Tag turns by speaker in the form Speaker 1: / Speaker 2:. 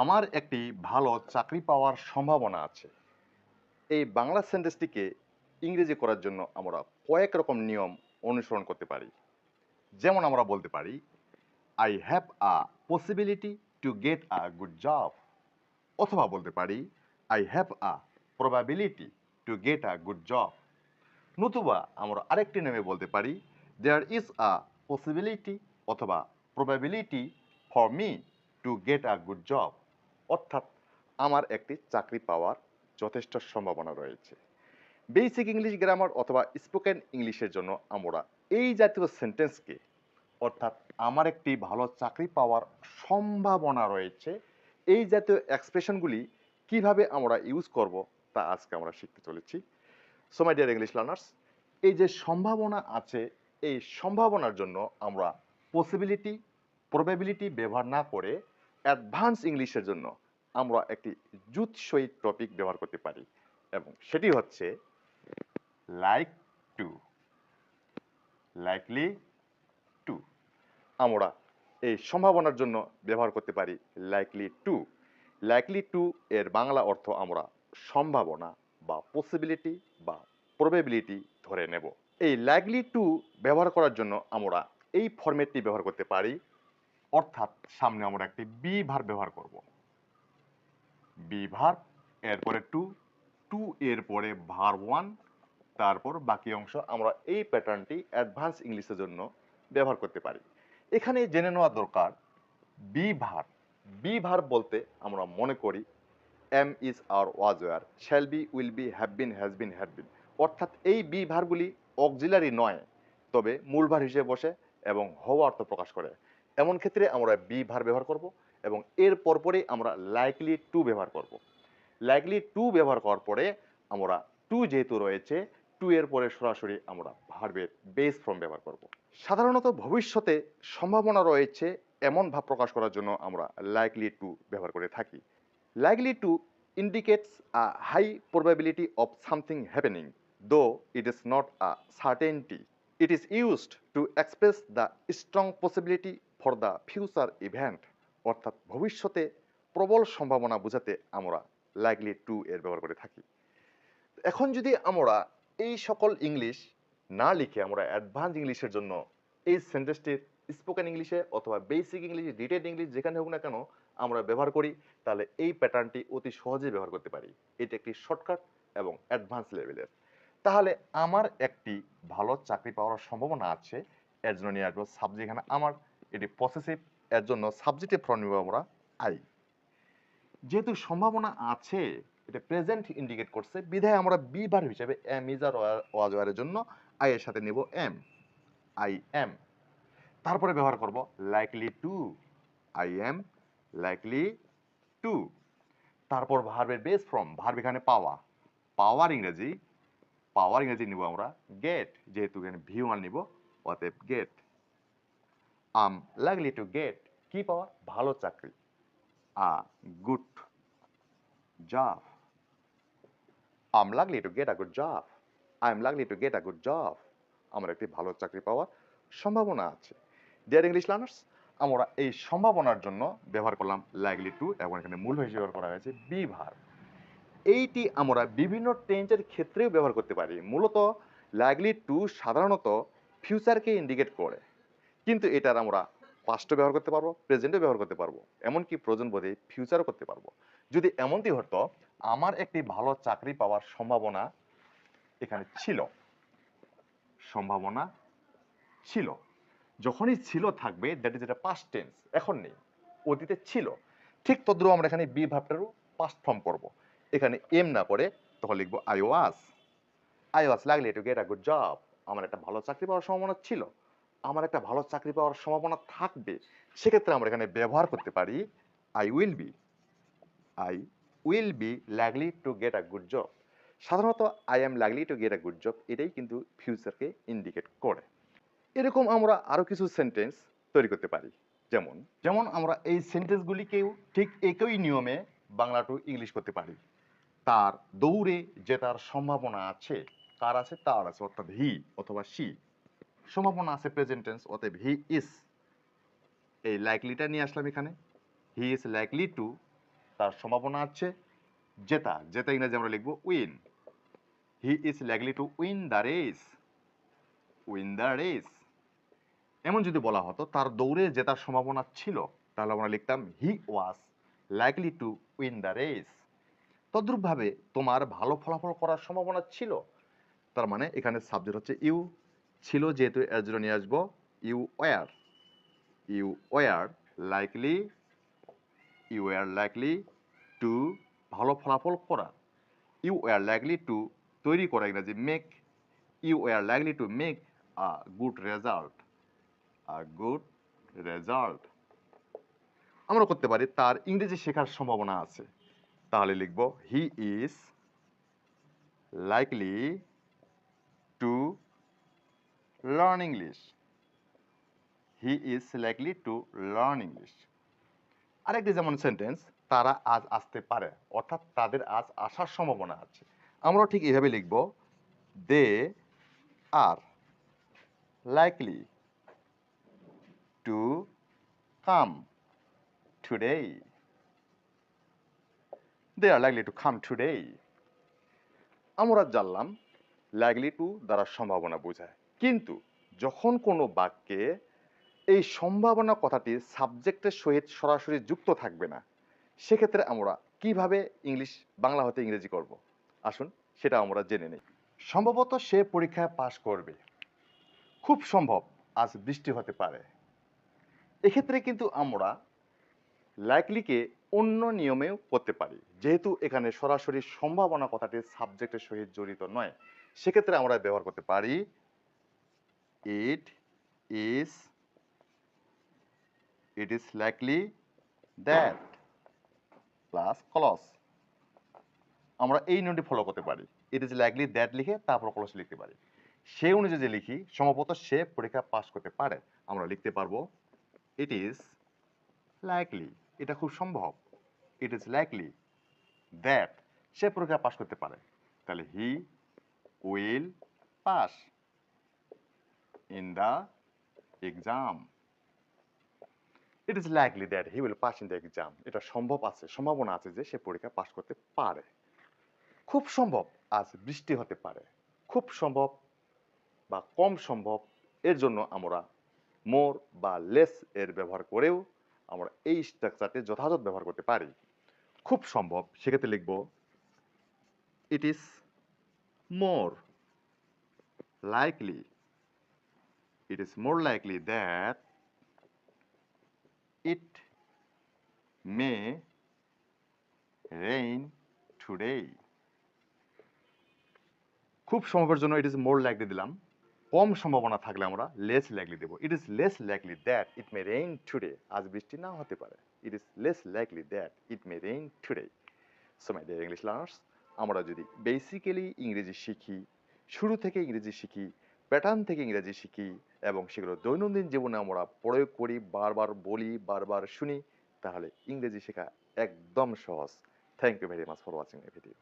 Speaker 1: আমার একটি ভালো চাকরি পাওয়ার সম্ভাবনা আছে। এই বাংলা সেন্টেন্সটিকে ইংরেজি করার জন্য আমরা কয়েক রকম নিয়ম অনুসরণ করতে পারি। যেমন আমরা বলতে পারি I have a possibility to get a good job অথবা বলতে পারি I have a probability to get a good job নতুবা আমরা আরেকটি নেমে বলতে পারি দেয়ার ইজ আ পসিবিলিটি অথবা probability for me to get a good job অর্থাৎ আমার একটি চাকরি পাওয়ার যথেষ্ট সম্ভাবনা রয়েছে। বেসিক ইংলিশ গ্রামার অথবা স্পোকেন ইংলিশের জন্য আমরা এই জাতীয় সেন্টেন্সকে অর্থাৎ আমার একটি ভালো চাকরি পাওয়ার সম্ভাবনা রয়েছে, এই জাতীয় এক্সপ্রেশনগুলি কীভাবে আমরা ইউজ করব তা আজকে আমরা শিখতে চলেছি। So my dear English learners এই যে সম্ভাবনা আছে, এই সম্ভাবনার জন্য আমরা পসিবিলিটি প্রবাবিলিটি ব্যবহার না করে অ্যাডভান্স ইংলিশের জন্য আমরা একটি জুৎসই টপিক ব্যবহার করতে পারি এবং সেটি হচ্ছে লাইক টু। Likely to. আমরা এই সম্ভাবনার জন্য ব্যবহার করতে পারি লাইকলি টু। লাইকলি টু এর বাংলা অর্থ আমরা সম্ভাবনা বা পসিবিলিটি বা প্রবেবিলিটি ধরে নেব। এই লাইকলি টু ব্যবহার করার জন্য আমরা এই ফরম্যাটটি ব্যবহার করতে পারি অর্থাৎ সামনে আমরা একটি বি ভার ব্যবহার করব। বি ভার এরপরে টু টু এর পরে ভার ওয়ান, তারপর বাকি অংশ আমরা এই প্যাটার্নটি অ্যাডভান্স ইংলিশের জন্য ব্যবহার করতে পারি। এখানে জেনে নেওয়া দরকার বি ভার বি ভার বলতে আমরা মনে করি am is are was were shall be will be have been has been had been অর্থাৎ এই বি ভারগুলি অক্সিলারি নয়, তবে মূল ভার হিসেবে বসে এবং হওয়া অর্থ প্রকাশ করে। এমন ক্ষেত্রে আমরা বি ভার ব্যবহার করব এবং এর পরপরেই আমরা লাইকলি টু ব্যবহার করব। লাইকলি টু ব্যবহার করার পরে আমরা টু যেহেতু রয়েছে টু এর পরে সরাসরি আমরা ভার্বের বেস ফর্ম ব্যবহার করব। সাধারণত ভবিষ্যতে সম্ভাবনা রয়েছে এমন ভাব প্রকাশ করার জন্য আমরা লাইকলি টু ব্যবহার করে থাকি। Likely to indicates a high probability of something happening, though it is not a certainty. It is used to express the strong possibility for the future event অর্থাৎ ভবিষ্যতে প্রবল সম্ভাবনা বোঝাতে আমরা লাইকলি টু এর ব্যবহার করে থাকি। এখন যদি আমরা এই সকল ইংলিশ না লিখে আমরা অ্যাডভান্স ইংলিশের জন্য এই সেন্টেন্সটির স্পোকেন ইংলিশে অথবা বেসিক ইংলিশ ডিটেড ইংলিশ যেখানে হোক না কেন আমরা ব্যবহার করি, তাহলে এই প্যাটার্নটি অতি সহজেই ব্যবহার করতে পারি। এটি একটি শর্টকাট এবং অ্যাডভান্স লেভেলের তাহলে আমার একটি ভালো চাকরি পাওয়ার সম্ভাবনা আছে, এর জন্য নিয়ে আসব সাবজেক্ট এখানে আমার। এটি পসেসিভ এর জন্য সাবজেক্টে ফ্রন্ট নিব আমরা আই যেহেতু সম্ভাবনা আছে, এটা প্রেজেন্ট ইন্ডিকেট করছে, বিধায় আমরা বি বার হিসেবে এম ইজ আর ওয়াজ ওয়ারের জন্য আই এর সাথে নেব এম আই এম তারপরে ব্যবহার করব likely to I am likely to তারপর ভার্বের বেস ফর্ম ভার্ব এখানে পাওয়া পাওয়ার ইংরেজি পাওয়ার ইংরেজি নিব আমরা গেট যেহেতু এখানে ভি ওয়ান নিব, অতএব get am likely to get কি পাওয়া ভালো চাকরি a good job am likely to get a good job I am likely to get a good job আমার একটি ভালো চাকরি পাওয়ার সম্ভাবনা আছে। ডিয়ার ইংলিশ লার্নার্স আমরা এই সম্ভাবনার জন্য ব্যবহার করলাম লাইকলি টু এবং এখানে মূল হিসেবে ব্যবহার করা হয়েছে বি ভার এইটি আমরা বিভিন্ন টেন্সের ক্ষেত্রেও ব্যবহার করতে পারি মূলত লাইকলি টু সাধারণত ফিউচারকে ইন্ডিকেট করে কিন্তু এটার আমরা পাস্টও ব্যবহার করতে পারব প্রেজেন্টও ব্যবহার করতে পারব। এমনকি প্রয়োজন বোধে ফিউচারও করতে পারব। যদি এমনটি হতো আমার একটি ভালো চাকরি পাওয়ার সম্ভাবনা এখানে ছিল। সম্ভাবনা ছিল। যখনই ছিল থাকবে দ্যাট ইজ এটা পাস্ট টেন্স এখন নেই, অতীতে ছিল। ঠিক তদ্রুপ আমরা এখানে বি ভাবটারও পাস্ট ফর্ম করব এখানে এম না করে তখন লিখব I was I was likely to get a good job আমার একটা ভালো চাকরি পাওয়ার সম্ভাবনা ছিল। আমার একটা ভালো চাকরি পাওয়ার সম্ভাবনা থাকবে, সেক্ষেত্রে আমরা এখানে ব্যবহার করতে পারি I will be I will be likely to get a good job সাধারণত I am likely to get a good job এটাই কিন্তু ফিউচারকে ইন্ডিকেট করে। এরকম আমরা আরও কিছু সেন্টেন্স তৈরি করতে পারি। যেমন যেমন আমরা এই সেন্টেন্সগুলিকেও ঠিক একই নিয়মে বাংলা টু ইংলিশ করতে পারি। তার দৌড়ে জেতার সম্ভাবনা আছে, কার আছে, তার আছে, অর্থাৎ হি অথবা সি সম্ভাবনা আছে প্রেজেন্ট টেন্স অতএব হি ইজ এই লাইকলিটা নিয়ে আসলাম এখানে। হি ইজ লাইকলি টু তার সম্ভাবনা আছে জেতা। জেতা ইংরেজি আমরা লিখব win he is likely to win the race win the race এমন যদি বলা হতো, তার দৌড়ে জেতার সম্ভাবনা ছিল, তাহলে আমরা লিখতাম he was likely to win the race তদ্রূপভাবে তোমার ভালো ফলাফল করার সম্ভাবনা ছিল। তার মানে এখানে সাবজেক্ট হচ্ছে ইউ ছিল যেহেতু এর জন্য নিয়ে আসব you were you were likely you were likely to ভালো ফলাফল করা। ইউ ওয়ার লাইকলি টু তৈরি করা ইংরাজি make you were likely to make a good result a good result আমরা করতে পারি তার ইংরেজি শেখার সম্ভাবনা আছে। তাহলে লিখব he is likely to learn English he is likely to learn English আরেকটি যেমন সেন্টেন্স তারা আজ আসতে পারে, অর্থাৎ তাদের আজ আসার সম্ভাবনা আছে। আমরা ঠিক এইভাবে লিখব they are likely to come today they are likely to come today আমরা জানলাম লাইকলি টু দ্বারা সম্ভাবনা বোঝায়। কিন্তু যখন কোনো বাক্যে এই সম্ভাবনা কথাটি সাবজেক্টের সহিত সরাসরি যুক্ত থাকবে না, সেক্ষেত্রে আমরা কীভাবে ইংলিশ, বাংলা হতে ইংরেজি করব? আসুন, সেটা আমরা জেনে নেই। সম্ভবত সে পরীক্ষায় পাশ করবে। খুব সম্ভব, আজ বৃষ্টি হতে পারে। এক্ষেত্রে কিন্তু আমরা লাইকলিকে অন্য নিয়মেও করতে পারি। যেহেতু এখানে সরাসরি সম্ভাবনা কথাটি সাবজেক্টের সহিত জড়িত নয়, সেক্ষেত্রে আমরা ব্যবহার করতে পারি it is it is likely that plus clause আমরা এই নিয়মটি ফলো করতে পারি। ইট ইজ লাইকলি দ্যাট লিখে তারপর ক্লস লিখতে পারি। সে অনুযায়ী যে লিখি, সম্ভবত সে পরীক্ষা পাস করতে পারে। আমরা লিখতে পারব ইট ইজ লাইকলি এটা খুব সম্ভব। ইট ইজ লাইকলি দ্যাট সে পরীক্ষা পাস করতে পারে। তাহলে he will pass in the exam it is likely that he will pass in the exam এটা সম্ভব আছে, সম্ভাবনা আছে যে সে পরীক্ষা পাস করতে পারে। খুব সম্ভব আজ বৃষ্টি হতে পারে। খুব সম্ভব বা কম সম্ভব, এর জন্য আমরা মোর বা লেস এর ব্যবহার করেও আমরা এই স্ট্রাকচারটি যথাযথ ব্যবহার করতে পারি। খুব সম্ভব, সেক্ষেত্রে লিখব it is more likely it is more likely that it may rain today. খুব সম্ভবের জন্য ইট ইজ মোর লাইকলি দিলাম। কম সম্ভাবনা থাকলে আমরা লেস লাইকলি দেবো। It is less likely that it may rain today আজ বৃষ্টি নাও হতে পারে। It is less likely that it may rain today so my dear English learners আমরা যদি বেসিক্যালি ইংরেজি শিখি, শুরু থেকে ইংরেজি শিখি প্যাটার্ন থেকে ইংরেজি শিখি এবং সেগুলো দৈনন্দিন জীবনে আমরা প্রয়োগ করি, বারবার বলি, বারবার শুনি, তাহলে ইংরেজি শেখা একদম সহজ। Thank you very much for watching A video